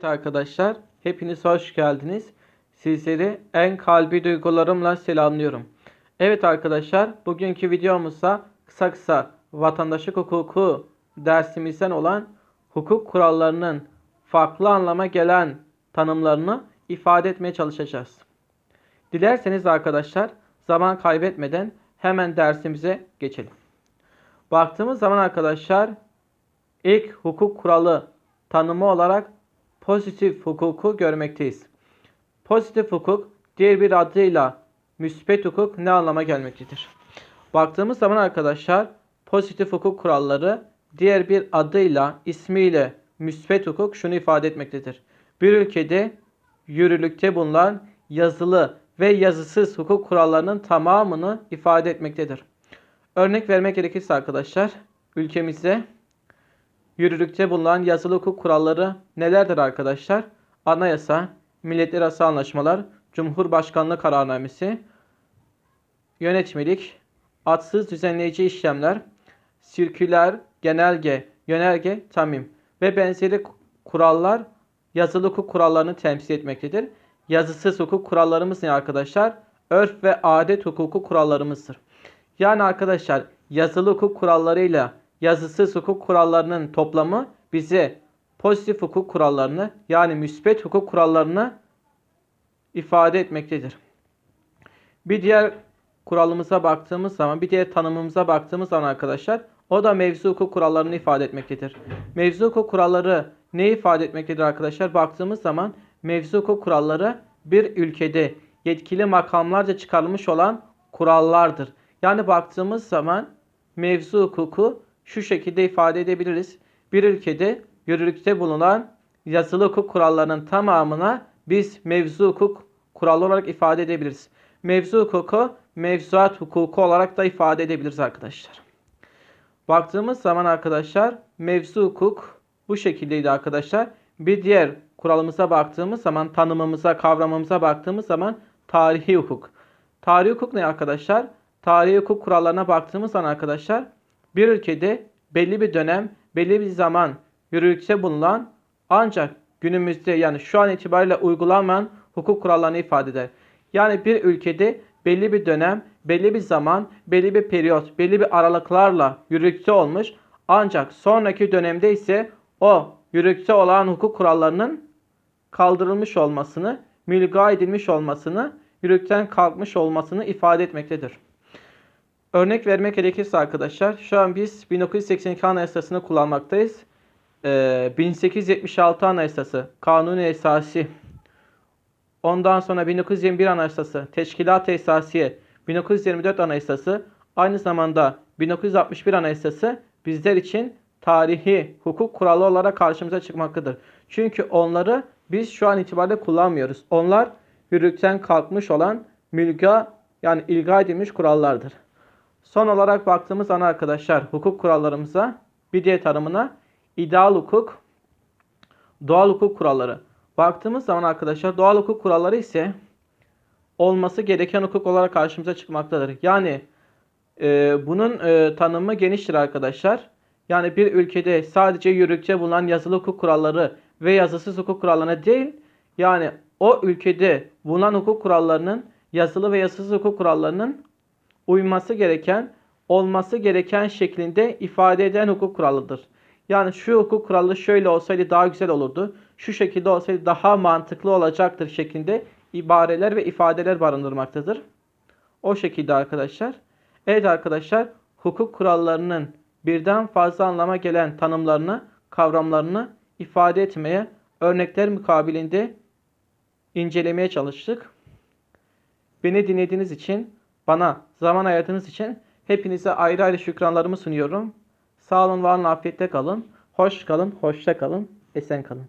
Evet arkadaşlar, hepiniz hoş geldiniz. Sizleri en kalbi duygularımla selamlıyorum. Evet arkadaşlar, bugünkü videomuzda kısa kısa vatandaşlık hukuku dersimizden olan hukuk kurallarının farklı anlama gelen tanımlarını ifade etmeye çalışacağız. Dilerseniz arkadaşlar, zaman kaybetmeden hemen dersimize geçelim. Baktığımız zaman arkadaşlar, ilk hukuk kuralı tanımı olarak pozitif hukuku görmekteyiz. Pozitif hukuk diğer bir adıyla müspet hukuk ne anlama gelmektedir? Baktığımız zaman arkadaşlar pozitif hukuk kuralları diğer bir adıyla ismiyle müspet hukuk şunu ifade etmektedir. Bir ülkede yürürlükte bulunan yazılı ve yazısız hukuk kurallarının tamamını ifade etmektedir. Örnek vermek gerekirse arkadaşlar ülkemizde yürürlükte bulunan yazılı hukuk kuralları nelerdir arkadaşlar? Anayasa, milletler arası anlaşmalar, Cumhurbaşkanlığı kararnamesi, yönetmelik, adsız düzenleyici işlemler, sirküler, genelge, yönerge, tamim ve benzeri kurallar yazılı hukuk kurallarını temsil etmektedir. Yazısız hukuk kurallarımız ne arkadaşlar? Örf ve adet hukuku kurallarımızdır. Yani arkadaşlar yazılı hukuk kurallarıyla yazısız hukuk kurallarının toplamı bize pozitif hukuk kurallarını yani müspet hukuk kurallarını ifade etmektedir. Bir diğer kuralımıza baktığımız zaman, bir diğer tanımımıza baktığımız zaman arkadaşlar o da mevzu hukuk kurallarını ifade etmektedir. Mevzu hukuk kuralları ne ifade etmektedir arkadaşlar? Baktığımız zaman mevzu hukuk kuralları bir ülkede yetkili makamlarca çıkarılmış olan kurallardır. Yani baktığımız zaman mevzu hukuku şu şekilde ifade edebiliriz. Bir ülkede yürürlükte bulunan yazılı hukuk kurallarının tamamına biz mevzu hukuk kuralı olarak ifade edebiliriz. Mevzu hukuku mevzuat hukuku olarak da ifade edebiliriz arkadaşlar. Baktığımız zaman arkadaşlar mevzu hukuk bu şekildeydi arkadaşlar. Bir diğer kuralımıza baktığımız zaman tanımımıza, kavramımıza baktığımız zaman tarihi hukuk. Tarihi hukuk ne arkadaşlar? Tarihi hukuk kurallarına baktığımız zaman arkadaşlar bir ülkede belli bir dönem, belli bir zaman yürürlükte bulunan ancak günümüzde yani şu an itibariyle uygulanmayan hukuk kurallarını ifade eder. Yani bir ülkede belli bir dönem, belli bir zaman, belli bir periyot, belli bir aralıklarla yürürlükte olmuş ancak sonraki dönemde ise o yürürlükte olan hukuk kurallarının kaldırılmış olmasını, mülga edilmiş olmasını, yürürlükten kalkmış olmasını ifade etmektedir. Örnek vermek gerekirse arkadaşlar şu an biz 1982 Anayasası'nı kullanmaktayız. Ee, 1876 Anayasası Kanuni Esası Ondan sonra 1921 Anayasası Teşkilat-ı Esasiye 1924 Anayasası aynı zamanda 1961 Anayasası bizler için tarihi hukuk kuralı olarak karşımıza çıkmaktadır. Çünkü onları biz şu an itibariyle kullanmıyoruz. Onlar yürürlükten kalkmış olan mülga yani ilga edilmiş kurallardır. Son olarak baktığımız ana arkadaşlar hukuk kurallarımıza bir diğer tanımına ideal hukuk, doğal hukuk kuralları. Baktığımız zaman arkadaşlar doğal hukuk kuralları ise olması gereken hukuk olarak karşımıza çıkmaktadır. Yani e, bunun e, tanımı geniştir arkadaşlar. Yani bir ülkede sadece yürürlükte bulunan yazılı hukuk kuralları ve yazısız hukuk kurallarına değil, yani o ülkede bulunan hukuk kurallarının yazılı ve yazısız hukuk kurallarının uyması gereken, olması gereken şeklinde ifade eden hukuk kuralıdır. Yani şu hukuk kuralı şöyle olsaydı daha güzel olurdu. Şu şekilde olsaydı daha mantıklı olacaktır şeklinde ibareler ve ifadeler barındırmaktadır. O şekilde arkadaşlar. Evet arkadaşlar hukuk kurallarının birden fazla anlama gelen tanımlarını, kavramlarını ifade etmeye örnekler mukabilinde incelemeye çalıştık. Beni dinlediğiniz için, bana zaman ayırdığınız için hepinize ayrı ayrı şükranlarımı sunuyorum. Sağ olun, var olun, afiyette kalın. Hoş kalın, hoşça kalın, esen kalın.